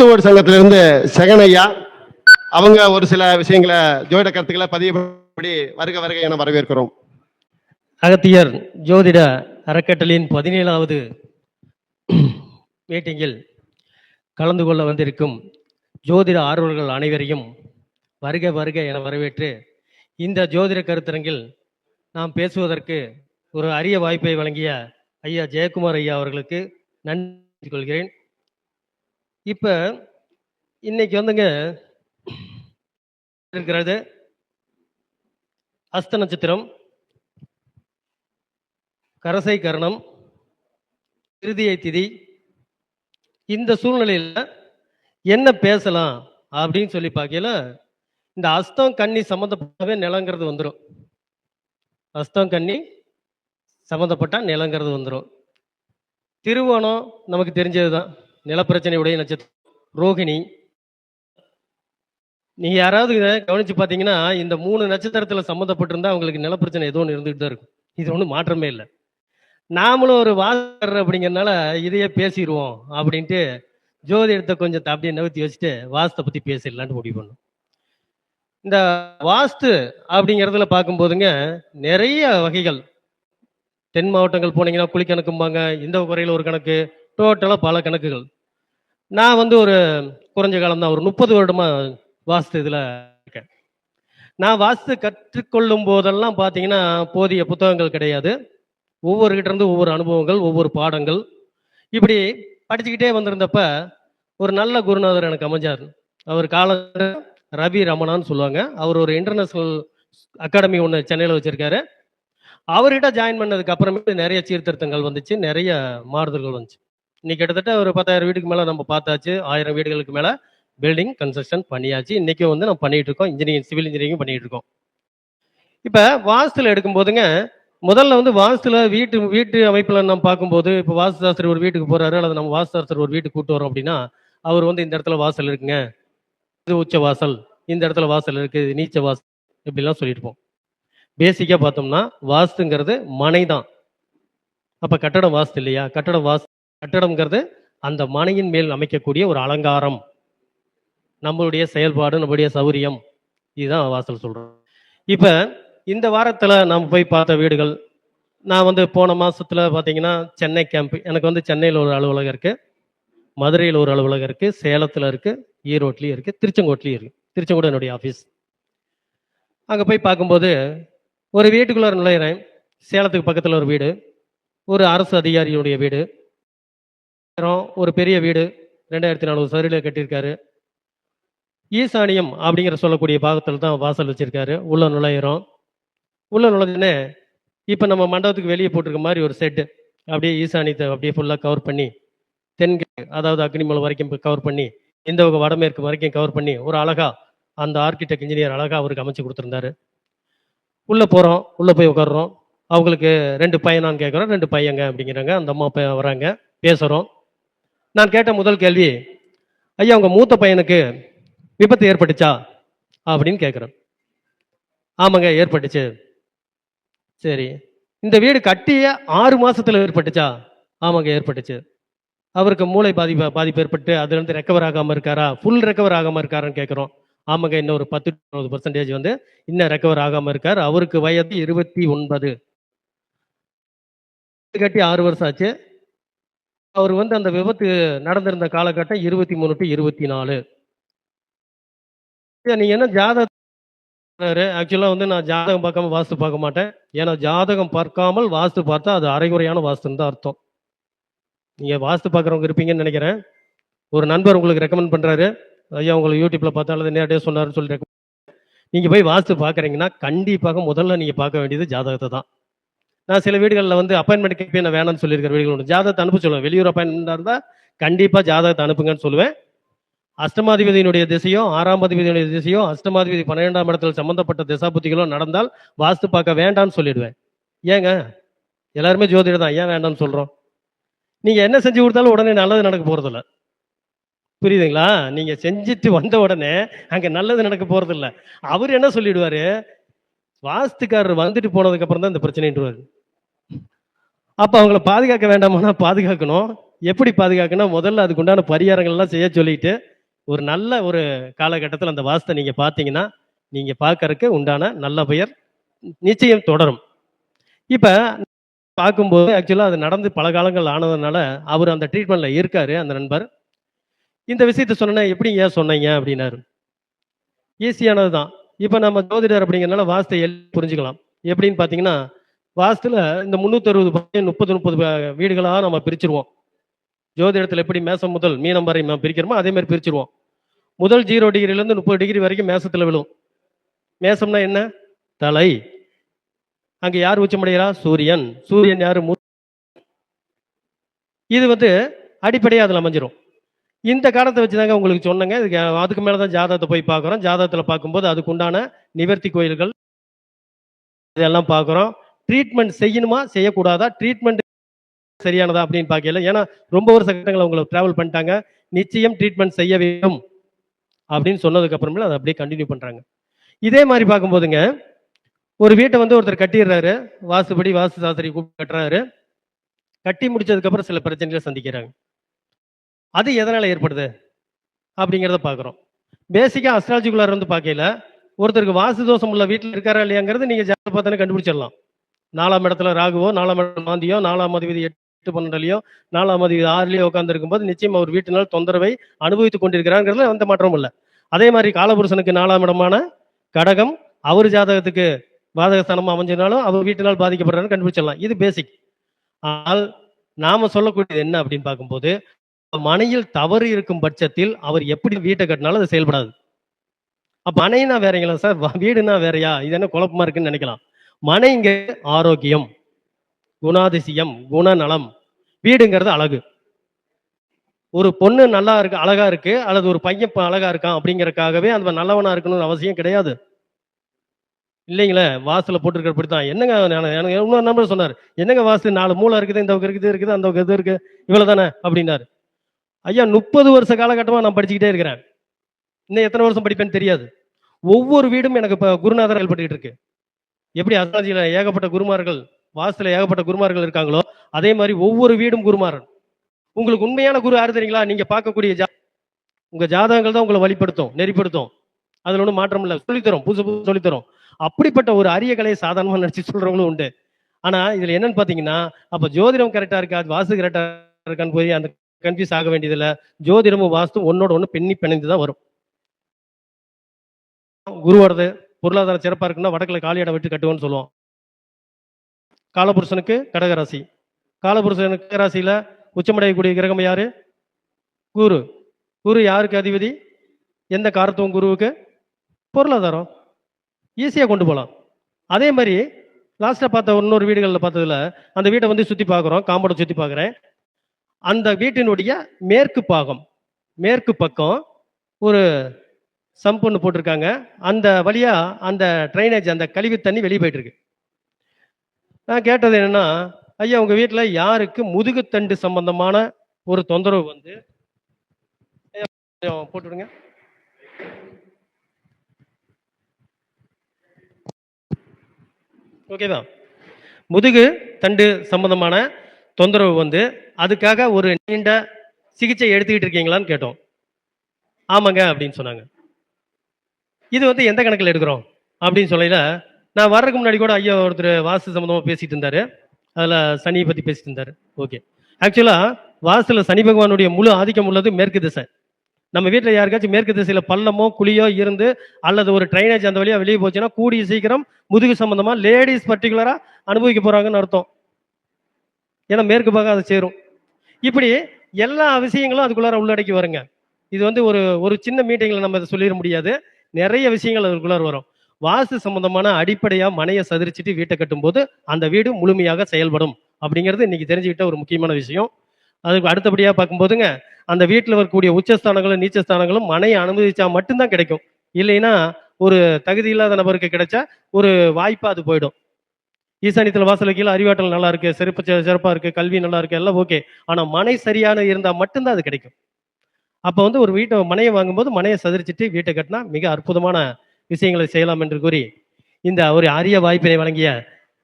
Tiruchengode சங்கத்திலிருந்து second ஐயா அவங்க ஒரு சில விஷயங்களை ஜோதிட கருத்துக்களை பதியபடி வருக வருக என வரவேற்கிறோம். அகத்தியர் ஜோதிட அறக்கட்டளையின் பதினேழாவது மீட்டிங்கில் கலந்து கொள்ள வந்திருக்கும் ஜோதிட ஆர்வலர்கள் அனைவரையும் வருக வருக என வரவேற்று இந்த ஜோதிட கருத்தரங்கில் நாம் பேசுவதற்கு ஒரு அரிய வாய்ப்பை வழங்கிய ஐயா ஜெயக்குமார் ஐயா அவர்களுக்கு நன்றி கொள்கிறேன். இப்போ இன்னைக்கு வந்துங்க இருக்கிறது அஸ்த நட்சத்திரம் கரசை கரணம் இறுதியை திதி. இந்த சூழ்நிலையில் என்ன பேசலாம் அப்படின்னு சொல்லி பார்க்கல இந்த அஸ்தம் கன்னி சம்மந்தப்பட்டவே நிலங்கிறது வந்துடும் அஸ்தம் கன்னி சம்மந்தப்பட்டால் நிலங்கிறது வந்துடும் திருவோணம் நமக்கு தெரிஞ்சது தான் நிலப்பிரச்சனையுடைய நட்சத்திரம் ரோகிணி நீங்க யாராவது இதை கவனிச்சு பார்த்தீங்கன்னா இந்த மூணு நட்சத்திரத்தில் சம்மந்தப்பட்டிருந்தா அவங்களுக்கு நிலப்பிரச்சனை ஏதோ ஒன்று இருந்துகிட்டு தான் இருக்கும். இது ஒன்றும் மாற்றமே இல்லை. நாமளும் ஒரு வாசகர் அப்படிங்கறனால இதையே பேசிடுவோம் அப்படின்ட்டு ஜோதிடத்தை கொஞ்சம் அப்படியே நகர்த்தி வச்சுட்டு வாஸ்தை பற்றி பேசிடலான்ட்டு முடிவு பண்ணும். இந்த வாஸ்து அப்படிங்கிறதுல பார்க்கும்போதுங்க நிறைய வகைகள். தென் மாவட்டங்கள் போனீங்கன்னா குழிக்கணக்கும்பாங்க இந்த குறையில் ஒரு கணக்கு டோட்டலாக பல கணக்குகள். நான் வந்து ஒரு குறைஞ்ச காலம் தான் ஒரு முப்பது வருடமாக வாஸ்து இதில் இருக்கேன். நான் வாஸ்து கற்றுக்கொள்ளும் போதெல்லாம் பார்த்தீங்கன்னா போதிய புத்தகங்கள் கிடையாது. ஒவ்வொரு இருந்து ஒவ்வொரு அனுபவங்கள் ஒவ்வொரு பாடங்கள். இப்படி படிச்சுக்கிட்டே வந்திருந்தப்ப ஒரு நல்ல குருநாதர் எனக்கு அமைஞ்சார். அவர் கால ரவி ரமணான்னு சொல்லுவாங்க. அவர் ஒரு இன்டர்நேஷ்னல் அகாடமி ஒன்று சென்னையில் வச்சுருக்காரு. அவர்கிட்ட ஜாயின் பண்ணதுக்கு அப்புறமே நிறைய சீர்திருத்தங்கள் வந்துச்சு நிறைய மாறுதல்கள் வந்துச்சு. இன்னைக்கு கிட்டத்தட்ட ஒரு பத்தாயிரம் வீட்டுக்கு மேலே நம்ம பார்த்தாச்சு. ஆயிரம் வீடுகளுக்கு மேலே பில்டிங் கன்ஸ்ட்ரக்ஷன் பண்ணியாச்சு. இன்னைக்கும் வந்து நம்ம பண்ணிட்டு இருக்கோம். இன்ஜினியரிங் சிவில் இன்ஜினியரிங் பண்ணிட்டு இருக்கோம். இப்போ வாஸ்துல எடுக்கும் போதுங்க முதல்ல வந்து வாஸ்துல வீட்டு வீட்டு அமைப்புல நம்ம பார்க்கும்போது இப்போ வாஸ்துசாஸ்திரி ஒரு வீட்டுக்கு போறாரு அல்லது நம்ம வாஸ்துசாஸ்திரி ஒரு வீட்டுக்கு கூட்டு வரோம் அப்படின்னா அவர் வந்து இந்த இடத்துல வாசல் இருக்குங்க. இது உச்ச வாசல் இந்த இடத்துல வாசல் இருக்கு இது நீச்ச வாசல் இப்படிலாம் சொல்லியிருப்போம் பேசிக்காக பார்த்தோம்னா வாஸ்துங்கிறது மனை தான் அப்போ கட்டடம் வாஸ்து இல்லையா? கட்டடம் வாஸ்து கட்டடம்ங்கிறது அந்த மனையின் மேல் அமைக்கக்கூடிய ஒரு அலங்காரம். நம்மளுடைய செயல்பாடு நம்மளுடைய சௌரியம். இதுதான் வாசல் சொல்கிறோம் இப்போ இந்த வாரத்தில் நாம் போய் பார்த்த வீடுகள் நான் வந்து போன மாதத்தில் பார்த்தீங்கன்னா சென்னை கேம்ப் எனக்கு வந்து சென்னையில் ஒரு அலுவலகம் இருக்குது மதுரையில் ஒரு அலுவலகம் இருக்குது சேலத்தில் இருக்குது ஈரோட்லேயும் இருக்குது திருச்செங்கோட்லேயும் இருக்குது திருச்செங்கோடு என்னுடைய ஆஃபீஸ் அங்கே போய் பார்க்கும்போது ஒரு வீட்டுக்குள்ளே நுழையிறேன் சேலத்துக்கு பக்கத்தில் ஒரு வீடு. ஒரு அரசு அதிகாரியுடைய வீடு. ஒரு பெரிய வீடு ரெண்டாயிரத்தி நானூறு சதுரில கட்டியிருக்காரு. ஈசானியம் அப்படிங்கிற சொல்லக்கூடிய பாகத்தில் தான் வாசல் வச்சிருக்காரு. உள்ள நுழையிறோம். உள்ள நுழைஞ்சோடனே இப்போ நம்ம மண்டபத்துக்கு வெளியே போட்டிருக்க மாதிரி ஒரு செட்டு அப்படியே ஈசானியத்தை அப்படியே ஃபுல்லாக கவர் பண்ணி தென்கிழக்கு அதாவது அக்னிமலை வரைக்கும் கவர் பண்ணி இந்த வடமேற்கு வரைக்கும் கவர் பண்ணி ஒரு அழகா அந்த ஆர்கிடெக்ட் இன்ஜினியர் அழகா அவருக்கு அமைச்சு கொடுத்துருந்தாரு. உள்ள போறோம். உள்ள போய் உட்காடுறோம் அவங்களுக்கு ரெண்டு பையனான்னு கேட்குறோம் ரெண்டு பையங்க அப்படிங்கிறாங்க. அந்த அம்மா பையன் வராங்க. பேசுறோம். நான் கேட்ட முதல் கேள்வி ஐயா உங்கள் மூத்த பையனுக்கு விபத்து ஏற்பட்டுச்சா? அப்படின்னு கேட்குறேன் ஆமாங்க ஏற்பட்டுச்சு. சரி. இந்த வீடு கட்டிய ஆறு மாதத்தில் ஏற்பட்டுச்சா? ஆமாங்க ஏற்பட்டுச்சு. அவருக்கு மூளை பாதிப்பு பாதிப்பு ஏற்பட்டு அதுலேருந்து ரெக்கவர் ஆகாமல் இருக்காரா? ஃபுல் ரெக்கவர் ஆகாமல் இருக்காரான்னு கேட்குறோம் ஆமாங்க இன்னும் ஒரு பத்து இருபது பர்சன்டேஜ் வந்து இன்னும் ரெக்கவர் ஆகாமல் இருக்கார். அவருக்கு வயது இருபத்தி ஒன்பது. கட்டி ஆறு வருஷம் ஆச்சு. அவர் வந்து அந்த விபத்து நடந்திருந்த காலகட்டம் இருபத்தி மூணு டு இருபத்தி நாலு. நீங்கள் என்ன ஜாதகம் ஆக்சுவலாக வந்து நான் ஜாதகம் பார்க்காம வாஸ்து பார்க்க மாட்டேன். ஏன்னா ஜாதகம் பார்க்காமல் வாஸ்து பார்த்தா அது அரைகுறையான வாஸ்துன்னு தான் அர்த்தம். நீங்கள் வாஸ்து பார்க்குறவங்க இருப்பீங்கன்னு நினைக்கிறேன். ஒரு நண்பர் உங்களுக்கு ரெக்கமெண்ட் பண்ணுறாரு ஐயா உங்களுக்கு யூடியூப்பில் பார்த்தா அல்லது நேரடியாக சொன்னார்னு சொல்லி ரெக்கமெண்ட் நீங்கள் போய் வாஸ்து பார்க்குறீங்கன்னா கண்டிப்பாக முதல்ல நீங்கள் பார்க்க வேண்டியது ஜாதகத்தை தான். நான் சில வீடுகளில் வந்து அப்பாயின்மெண்ட் கேட்பேன் நான் வேணாம்னு சொல்லியிருக்கிற வீடுகள் உண்டு. ஜாதகத்தை அனுப்ப சொல்லுவேன். வெளியூர் அப்பாயின்மெண்டாக இருந்தால் கண்டிப்பாக ஜாதகத்தை அனுப்புங்கன்னு சொல்லுவேன். அஷ்டமாதிபதியினுடைய திசையோ ஆறாம் அதிபதியினுடைய திசையோ அஷ்டமாதிபதி பன்னிரெண்டாம் இடத்துல சம்மந்தப்பட்ட திசாபுத்திகளோ நடந்தால் வாஸ்து பார்க்க வேண்டாம்னு சொல்லிடுவேன். ஏங்க? எல்லாருமே ஜோதிடர் தான். ஏன் வேண்டாம்னு சொல்கிறோம் நீங்கள் என்ன செஞ்சு கொடுத்தாலும் உடனே நல்லது நடக்க போகிறதில்ல புரியுதுங்களா? நீங்கள் செஞ்சுட்டு வந்த உடனே அங்கே நல்லது நடக்க போகிறதில்ல அவர் என்ன சொல்லிவிடுவார் வாஸ்துக்காரர் வந்துட்டு போனதுக்கப்புறம் தான் இந்த பிரச்சனைன்றவர். அப்போ அவங்கள பாதுகாக்க வேண்டாமனா பாதுகாக்கணும். எப்படி பாதுகாக்கணும் முதல்ல அதுக்கு உண்டான செய்ய சொல்லிட்டு ஒரு நல்ல ஒரு காலகட்டத்தில் அந்த வாஸ்தை நீங்கள் பார்த்தீங்கன்னா நீங்கள் பார்க்கறதுக்கு உண்டான நல்ல பெயர் நிச்சயம் தொடரும். இப்போ பார்க்கும்போது ஆக்சுவலாக அது நடந்து பல காலங்கள் ஆனதுனால அவர் அந்த ட்ரீட்மெண்ட்டில் இருக்காரு அந்த நண்பர். இந்த விஷயத்த சொன்னா எப்படி ஏன் சொன்னீங்க அப்படின்னாரு. ஈஸியானது தான் இப்போ நம்ம ஜோதிடர் அப்படிங்கிறனால வாஸ்தை எல் புரிஞ்சுக்கலாம். எப்படின்னு பார்த்தீங்கன்னா வாசத்துல இந்த முந்நூற்றறுபது முப்பது முப்பது வீடுகளாக நம்ம பிரிச்சிருவோம். ஜோதிடத்தில் எப்படி மேசம் முதல் மீனம் வரை நம்ம பிரிக்கிறோமோ அதே மாதிரி பிரிச்சிருவோம். முதல் ஜீரோ டிகிரிலேருந்து முப்பது டிகிரி வரைக்கும் மேசத்தில் விழும். மேசம்னா என்ன? தலை. அங்கே யார் உச்சமடைகிறா? சூரியன். சூரியன் யார்? மு- இது வந்து அடிப்படையாக அதில் அமைஞ்சிரும். இந்த காலத்தை வச்சுதாங்க உங்களுக்கு சொன்னேங்க. இதுக்கு அதுக்கு மேலே தான் ஜாதகத்தை போய் பார்க்குறோம். ஜாதகத்தில் பார்க்கும்போது அதுக்குண்டான நிவர்த்தி கோயில்கள் இதெல்லாம் பார்க்குறோம். ட்ரீட்மெண்ட் செய்யணுமா? செய்யக்கூடாதா? ட்ரீட்மெண்ட் சரியானதா அப்படின்னு பார்க்கல. ஏன்னா ரொம்ப ஒரு சட்டங்களை உங்களை டிராவல் பண்ணிட்டாங்க. நிச்சயம் ட்ரீட்மெண்ட் செய்ய வேண்டும் அப்படின்னு சொன்னதுக்கப்புறமேல அதை அப்படியே கண்டினியூ பண்ணுறாங்க இதே மாதிரி பார்க்கும்போதுங்க ஒரு வீட்டை வந்து ஒருத்தர் கட்டிடுறாரு. வாசுபடி வாஸ்து சாஸ்திரி கூப்பிட்டு கட்டுறாரு. கட்டி முடிச்சதுக்கப்புறம் சில பிரச்சனைகளை சந்திக்கிறாங்க. அது எதனால் ஏற்படுது? அப்படிங்கிறத பார்க்குறோம். பேசிக்காக அஸ்ட்ராலஜிக்குள்ளார் வந்து பார்க்கல. ஒருத்தருக்கு வாஸ்து தோஷம் உள்ள வீட்டில் இருக்காரா இல்லையாங்கிறது நீங்கள் ஜாதகம் பார்த்தானே கண்டுபிடிச்சிடலாம். நாலாம் இடத்துல ராகுவோ நாலாம் இடத்துல மாந்தியோ நாலாம் அதிபதி எட்டு பன்னெண்டுலையோ நாலாம் அதிபதி ஆறுலயோ உட்காந்துருக்கும் போது நிச்சயம் அவர் வீட்டினால் தொந்தரவை அனுபவித்துக் கொண்டிருக்கிறாங்கிறதுல எந்த மாற்றமும் இல்லை. அதே மாதிரி காலபுருஷனுக்கு நாலாம் இடமான கடகம் அவர் ஜாதகத்துக்கு பாதகஸ்தானமாக அமைஞ்சினாலும் அவர் வீட்டினால் பாதிக்கப்படுறான்னு கண்டுபிடிச்சிடலாம். இது பேசிக் ஆனால் நாம சொல்லக்கூடியது என்ன அப்படின்னு பார்க்கும்போது மனையில் தவறு இருக்கும் பட்சத்தில் அவர் எப்படி வீட்டை கட்டினாலும் அது செயல்படாது. அப்போ மனைனா வேறங்களா சார்? வீடுனா வேறயா? இது என்ன குழப்பமா இருக்குன்னு நினைக்கலாம். மனைங்க ஆரோக்கியம் குணாதிசயம் குணநலம். வீடுங்கிறது அழகு. ஒரு பொண்ணு நல்லா இருக்கு அழகா இருக்கு அல்லது ஒரு பையன் அழகா இருக்கான் அப்படிங்கறக்காகவே அந்த நல்லவனா இருக்கணும்னு அவசியம் கிடையாது. இல்லைங்களே வாசல போட்டுருக்கிறபடி தான் என்னங்க எனக்கு இன்னொரு நம்பர் சொன்னார் என்னங்க வாசல் நாலு மூளை இருக்குது இந்த பக்கம் இருக்குது இருக்குது அந்த பக்கம் இது இருக்கு இவ்வளவு தானே அப்படின்னாரு. ஐயா முப்பது வருஷ காலகட்டமா நான் படிச்சுக்கிட்டே இருக்கிறேன். இன்னும் எத்தனை வருஷம் படிப்பேன்னு தெரியாது. ஒவ்வொரு வீடும் எனக்கு இப்போ குருநாதர் செயல்பட்டுக்கிட்டு இருக்கு. எப்படி அஸ்ட்ராலஜியில் ஏகப்பட்ட குருமார்கள் வாசத்தில் ஏகப்பட்ட குருமார்கள் இருக்காங்களோ அதே மாதிரி ஒவ்வொரு வீடும் குருமாரன் உங்களுக்கு உண்மையான குரு யாரு தெரியுங்களா? நீங்க பார்க்கக்கூடிய ஜா உங்க ஜாதகங்கள் தான் உங்களை வழிப்படுத்தும் நெறிப்படுத்தும். அதுல ஒன்றும் மாற்றம் இல்லை. சொல்லித்தரும் புதுசு புதுசு சொல்லித்தரும். அப்படிப்பட்ட ஒரு அரிய கலையை சாதாரணமாக நடிச்சு சொல்றவங்களும் உண்டு. ஆனா இதுல என்னன்னு பாத்தீங்கன்னா அப்ப ஜோதிடம் கரெக்டா இருக்கா? வாஸ்து கரெக்டா இருக்கான்னு போய் அந்த கன்ஃபியூஸ் ஆக வேண்டியதில்ல. ஜோதிடமும் வாஸ்து ஒன்னோட ஒன்று பெண்ணி பிணைந்து தான் வரும். குருவோடது பொருளாதார சிறப்பாக இருக்குன்னா வடக்கில் காலியாடை வெட்டி கட்டுவோம்னு சொல்லுவோம். காலபுருஷனுக்கு கடகராசி. காலபுருஷனுக்கு கடகராசியில உச்சமடையக்கூடிய கிரகம் யார்? குரு. குரு யாருக்கு அதிபதி? எந்த காரத்துவம் குருவுக்கு? பொருளாதாரம். ஈஸியாக கொண்டு போகலாம் அதே மாதிரி லாஸ்ட்டாக பார்த்த இன்னொரு வீடுகளில் பார்த்ததில் அந்த வீட்டை வந்து சுற்றி பார்க்குறோம். காம்பவுண்டை சுற்றி பார்க்குறேன். அந்த வீட்டினுடைய மேற்கு பாகம் மேற்கு பக்கம் ஒரு சம்ப் ஒன்று போட்டிருக்காங்க. அந்த வழியாக அந்த ட்ரைனேஜ் அந்த கழிவு தண்ணி வெளியே போயிட்டுருக்கு. நான் கேட்டது என்னென்னா ஐயா உங்கள் வீட்டில் யாருக்கு முதுகுத்தண்டு சம்பந்தமான ஒரு தொந்தரவு வந்து? போட்டுடுங்க ஓகேவா முதுகு தண்டு சம்பந்தமான தொந்தரவு வந்து அதுக்காக ஒரு நீண்ட சிகிச்சை எடுத்துக்கிட்டு இருக்கீங்களான்னு கேட்டோம். ஆமாங்க அப்படின்னு சொன்னாங்க. இது வந்து எந்த கணக்கில் எடுக்கிறோம்? அப்படின்னு சொல்லையில் நான் வர்றதுக்கு முன்னாடி கூட ஐயா ஒருத்தர் வாசு சம்மந்தமாக பேசிட்டு இருந்தாரு. அதில் சனியை பற்றி பேசிட்டு இருந்தார். ஓகே. ஆக்சுவலாக வாசலில் சனி பகவானுடைய முழு ஆதிக்கம் உள்ளது மேற்கு திசை. நம்ம வீட்டில் யாருக்காச்சும் மேற்கு திசையில் பள்ளமோ குழியோ இருந்து அல்லது ஒரு ட்ரைனேஜ் அந்த வழியாக வெளியே போச்சுன்னா கூடிய சீக்கிரம் முதுகு சம்மந்தமாக லேடிஸ் பர்டிகுலராக அனுபவிக்க போகிறாங்கன்னு அர்த்தம். ஏன்னா மேற்கு பாகம் அதை சேரும். இப்படி எல்லா விஷயங்களும் அதுக்குள்ளார உள்ளடக்கி வருங்க. இது வந்து ஒரு ஒரு சின்ன மீட்டிங்கில் நம்ம இதை சொல்லிட முடியாது. நிறைய விஷயங்கள் அதுக்குள்ளார வரும். வாஸ்து சம்பந்தமான அடிப்படையா மனையை சதிரிச்சிட்டு வீட்டை கட்டும்போது அந்த வீடு முழுமையாக செயல்படும். அப்படிங்கிறது இன்னைக்கு தெரிஞ்சுக்கிட்ட ஒரு முக்கியமான விஷயம். அதுக்கு அடுத்தபடியாக பார்க்கும்போதுங்க அந்த வீட்டில் வரக்கூடிய உச்சஸ்தானங்களும் நீச்சஸ்தானங்களும் மனையை அனுமதிச்சா மட்டும்தான் கிடைக்கும். இல்லைன்னா ஒரு தகுதி இல்லாத நபருக்கு கிடைச்சா ஒரு வாய்ப்பாக அது போயிடும். ஈசானியத்தில் வாசல் கீழே அறிவாற்றல் நல்லா இருக்கு சிறப்பு சிறப்பாக இருக்கு கல்வி நல்லா இருக்கு எல்லாம் ஓகே ஆனால் மனை சரியான இருந்தால் மட்டும்தான் அது கிடைக்கும். அப்போ வந்து ஒரு வீட்டை மனையை வாங்கும்போது மனையை சதிரிச்சிட்டு வீட்டை கட்டினா மிக அற்புதமான விஷயங்களை செய்யலாம் என்று கூறி இந்த ஒரு அரிய வாய்ப்பினை வழங்கிய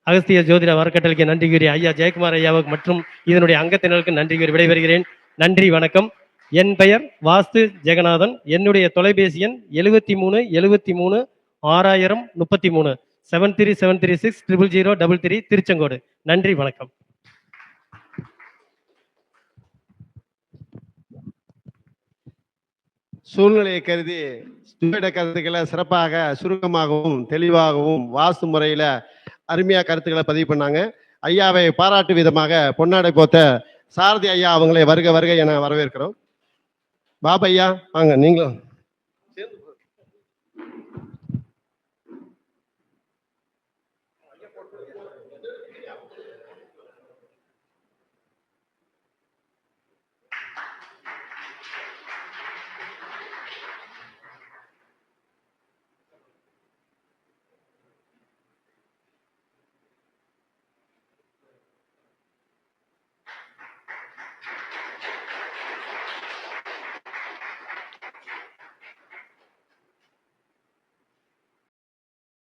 அகஸ்திய ஜோதிட வரக்கட்டளைக்கு நன்றி கூறி ஐயா ஜெயக்குமார் ஐயாவுக்கு மற்றும் இதனுடைய அங்கத்தினருக்கு நன்றி கூறி விடைபெறுகிறேன். நன்றி வணக்கம். என் பெயர் வாஸ்து ஜெகநாதன். என்னுடைய தொலைபேசி எண் எழுபத்தி மூணு எழுபத்தி மூணு ஆறாயிரம் முப்பத்தி மூணு. Seven three seven three six triple zero double three Tiruchengode. நன்றி வணக்கம். சூழ்நிலையை கருதி ஜோதிட கருத்துக்களை சிறப்பாக சுருக்கமாகவும் தெளிவாகவும் வாஸ்து முறையில் அருமையாக கருத்துக்களை பதிவு பண்ணாங்க. ஐயாவை பாராட்டு விதமாக பொன்னாடை போத்த சாரதி ஐயா அவங்களை வருக வருக என வரவேற்கிறோம். பாபா ஐயா வாங்க நீங்களும்.